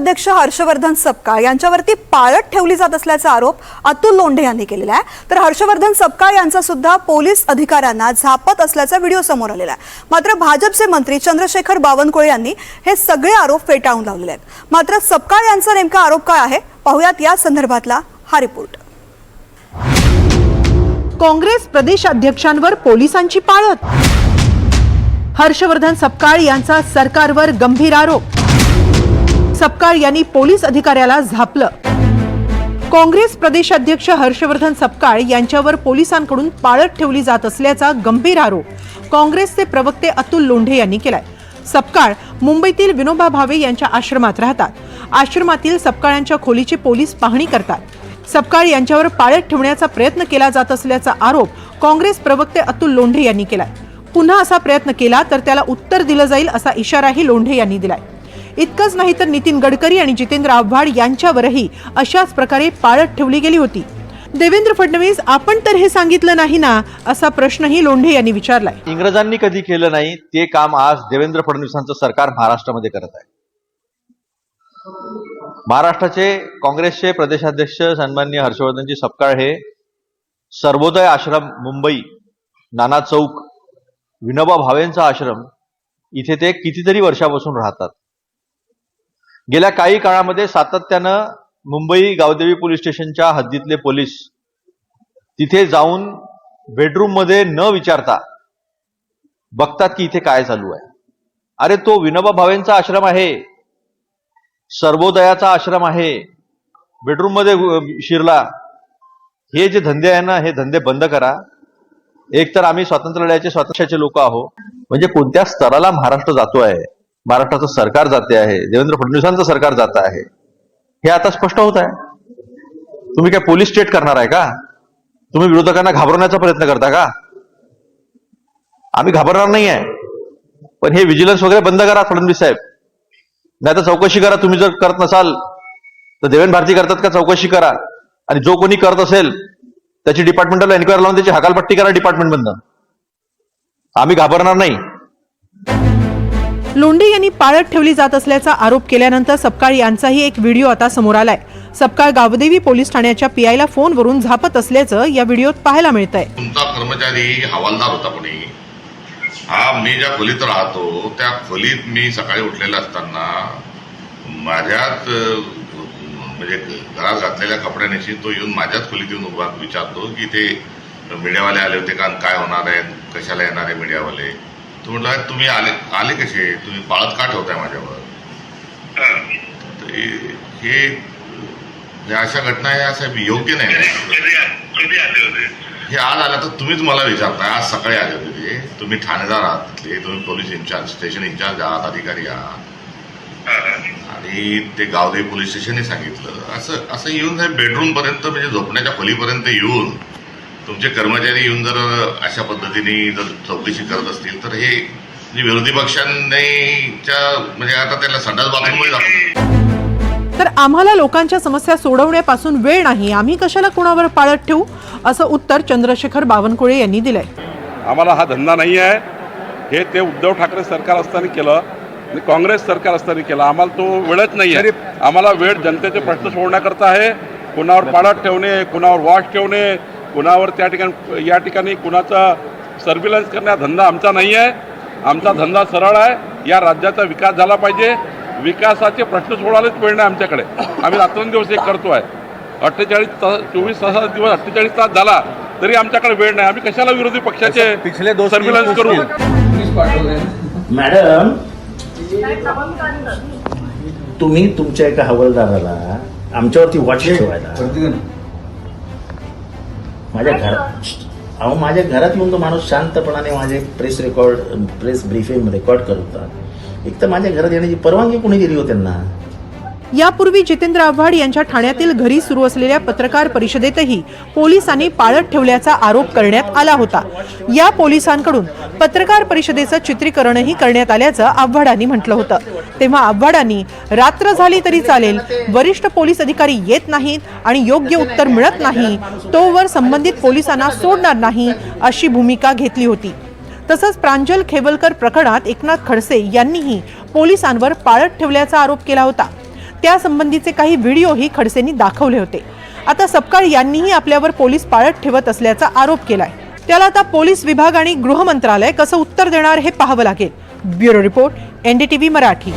प्रदेशाध्यक्ष हर्षवर्धन सपकाळ यांच्यावरती पाळत ठेवली जात असल्याचा आरोप अतुल लोंढे यांनी केलेला आहे. तर हर्षवर्धन सपकाळ यांचा सुद्धा पोलीस अधिकाऱ्यांना झापत असल्याचा व्हिडिओ समोर आलेला आहे. मात्र भाजपचे मंत्री चंद्रशेखर बावनकुळे यांनी हे सगळे आरोप फेटाळून लावलेले आहेत. मात्र सपकाळ यांचा नेमका आरोप काय आहे? पाहुयात या संदर्भातला हा रिपोर्ट. काँग्रेस प्रदेशाध्यक्षांवर पोलिसांची पाळत. हर्षवर्धन सपकाळ यांचा सरकारवर गंभीर आरोप. सपकाळ यांनी पोलीस अधिकाऱ्याला झापलं. काँग्रेस प्रदेशाध्यक्ष हर्षवर्धन सपकाळ यांच्यावर पोलिसांकडून पाळत ठेवली जात असल्याचा गंभीर आरोप काँग्रेसचे प्रवक्ते अतुल लोंढे यांनी केलाय. सपकाळ मुंबईतील विनोबा भावे यांच्या आश्रमात राहतात. आश्रमातील सपकाळांच्या खोलीची पोलीस पाहणी करतात. सपकाळ यांच्यावर पाळत ठेवण्याचा प्रयत्न केला जात असल्याचा आरोप काँग्रेस प्रवक्ते अतुल लोंढे यांनी केलाय. पुन्हा असा प्रयत्न केला तर त्याला उत्तर दिलं जाईल असा इशाराही लोंढे यांनी दिलाय. इतकंच नाही तर नितीन गडकरी आणि जितेंद्र आव्हाड यांच्यावरही अशाच प्रकारे पाळत ठेवली गेली होती. देवेंद्र फडणवीस आपण तर हे सांगितलं नाही ना असा प्रश्नही लोंढे यांनी विचारलाय. इंग्रजांनी कधी केलं नाही ते काम आज देवेंद्र फडणवीसांचं सरकार महाराष्ट्रामध्ये करत आहे. महाराष्ट्राचे काँग्रेसचे प्रदेशाध्यक्ष सन्मान्य हर्षवर्धनजी सपकाळ हे सर्वोदय आश्रम मुंबई नाना चौक विनोबा भावेंचा आश्रम इथे ते कितीतरी वर्षापासून राहतात. गेल्या काही काळामध्ये सातत्यानं मुंबई गावदेवी पोलीस स्टेशनच्या हद्दीतले पोलीस तिथे जाऊन बेडरूममध्ये न विचारता बघतात की इथे काय चालू आहे. अरे तो विनोबा भावेंचा आश्रम आहे. सर्वोदयाचा आश्रम आहे. बेडरूममध्ये शिरला. हे जे धंदे आहे ना हे धंदे बंद करा. एक तर आम्ही स्वातंत्र्य लढ्याचे स्वातंत्र्याचे लोक आहोत. म्हणजे कोणत्या स्तराला महाराष्ट्र जातो आहे महाराष्ट्राचं सरकार जाते आहे देवेंद्र फडणवीसांचं सरकार जात आहे हे आता स्पष्ट होत आहे. तुम्ही काय पोलीस स्टेट करणार आहे का? तुम्ही विरोधकांना घाबरवण्याचा प्रयत्न करता का? आम्ही घाबरणार नाही आहे. पण हे व्हिजिलन्स वगैरे बंद करा फडणवीस साहेब. नाही तर चौकशी करा तुम्ही जर करत नसाल तर देवेंद्र भारती करतात का? चौकशी करा. आणि जो कोणी करत असेल त्याची डिपार्टमेंटला एन्क्वायरी लावून त्याची हकालपट्टी करा डिपार्टमेंट बंद आम्ही घाबरणार नाही. लोंढे यांनी पाळत ठेवली जात असल्याचा आरोप केल्यानंतर सपकाळ यांचाही एक व्हिडिओ आता समोर आलाय. सपकाळ गावदेवी पोलीस ठाण्याच्या पीआयला फोनवरून झापत असल्याचं या व्हिडिओत पाहायला मिळतंय. तुमचा कर्मचारी हवालदार होता कोणी? हा मी ज्या खोलीत राहतो त्या खोलीत मी सकाळी उठलेला असताना माझ्यात म्हणजे घरात घातलेल्या कपड्यानेशी तो येऊन माझ्याच खोलीत येऊन उभा विचारतो की ते मीडियावाले आले होते का काय होणार आहे? कशाला येणार आहे मीडियावाले? तो म्हटला तुम्ही आले आले कसे? तुम्ही पाळत का ठेवताय माझ्यावर. हे- अशा घटना या साहेब योग्य नाही. हे आज आलं तर तुम्हीच मला विचारताय. आज सकाळी आले होते ते. तुम्ही ठाणेदार आहात तिथले. तुम्ही पोलीस इंचार्ज स्टेशन इंचार्ज आहात अधिकारी आहात. आणि ते गावदेवी पोलीस स्टेशनने सांगितलं. असं असं येऊन साहेब बेडरूम पर्यंत म्हणजे झोपण्याच्या खोलीपर्यंत येऊन तुमचे कर्मचारी येऊन जर अशा पद्धतीने जर चौकशी करत असतील तर हे विरोधी पक्षांनीच्या म्हणजे आता त्याला संडास बाथरूममध्ये दाखवलं तर आम्हाला लोकांच्या समस्या सोडवण्यापासून वेळ नाही. आम्ही कशाला कुणावर पाळत ठेवू? असं उत्तर चंद्रशेखर बावनकुळे यांनी दिलंय. आम्हाला हा धंदा नाही आहे. हे ते उद्धव ठाकरे सरकार असताना केलं आणि काँग्रेस सरकार असताना केलं. आम्हाला तो वेळच नाही आहे. आम्हाला वेळ जनतेचे प्रश्न सोडण्याकरता आहे. कुणावर पाळत ठेवणे कुणावर वॉश ठेवणे कुणावर त्या ठिकाणी या ठिकाणी कुणाचा सर्व्हिलन्स करण्या धंदा आमचा नाही आहे. आमचा धंदा सरळ आहे. या राज्याचा विकास झाला पाहिजे. विकासाचे प्रश्न सोडायलाच वेळ नाही आमच्याकडे. आम्ही रात्रंदिवस एक करतो आहे अठ्ठेचाळीस तास चोवीस तासाचा दिवस अठ्ठेचाळीस तास झाला तरी आमच्याकडे वेळ नाही. आम्ही कशाला विरोधी पक्षाचे सर्व्हिलन्स करू? मॅडम तुम्ही तुमच्या एका हवालदाराला आमच्यावरती वॉच ठेवायला माझ्या घरात अहो माझ्या घरात येऊन तो माणूस शांतपणाने माझे press record press briefing record करत होता. एक तर माझ्या घरात येण्याची परवानगी कोणी दिली हो त्यांना? यापूर्वी जितेंद्र आव्हाड यांच्या ठाण्यातील घरी सुरू असलेल्या पत्रकार परिषदेतही पोलिसांनी पाळत ठेवल्याचा आरोप करण्यात आला होता. या पोलिसांकडून पत्रकार परिषदेचं चित्रीकरणही करण्यात आल्याचं आव्हाडांनी म्हटलं होतं. तेव्हा आव्हाडांनी रात्र झाली तरी चालेल वरिष्ठ पोलीस अधिकारी येत नाहीत आणि योग्य उत्तर मिळत नाही तोवर संबंधित पोलिसांना सोडणार नाही अशी भूमिका घेतली होती. तसंच प्रांजल खेवलकर प्रकरणात एकनाथ खडसे यांनीही पोलिसांवर पाळत ठेवल्याचा आरोप केला होता. त्यासंबंधीचे काही व्हिडिओही खडसेंनी दाखवले होते. आता सपकाळ यांनीही आपल्यावर पोलीस पाळत ठेवत असल्याचा आरोप केलाय. त्याला आता पोलीस विभाग आणि गृह मंत्रालय कसं उत्तर देणार हे पाहावं लागेल. Bureau report NDTV Marathi.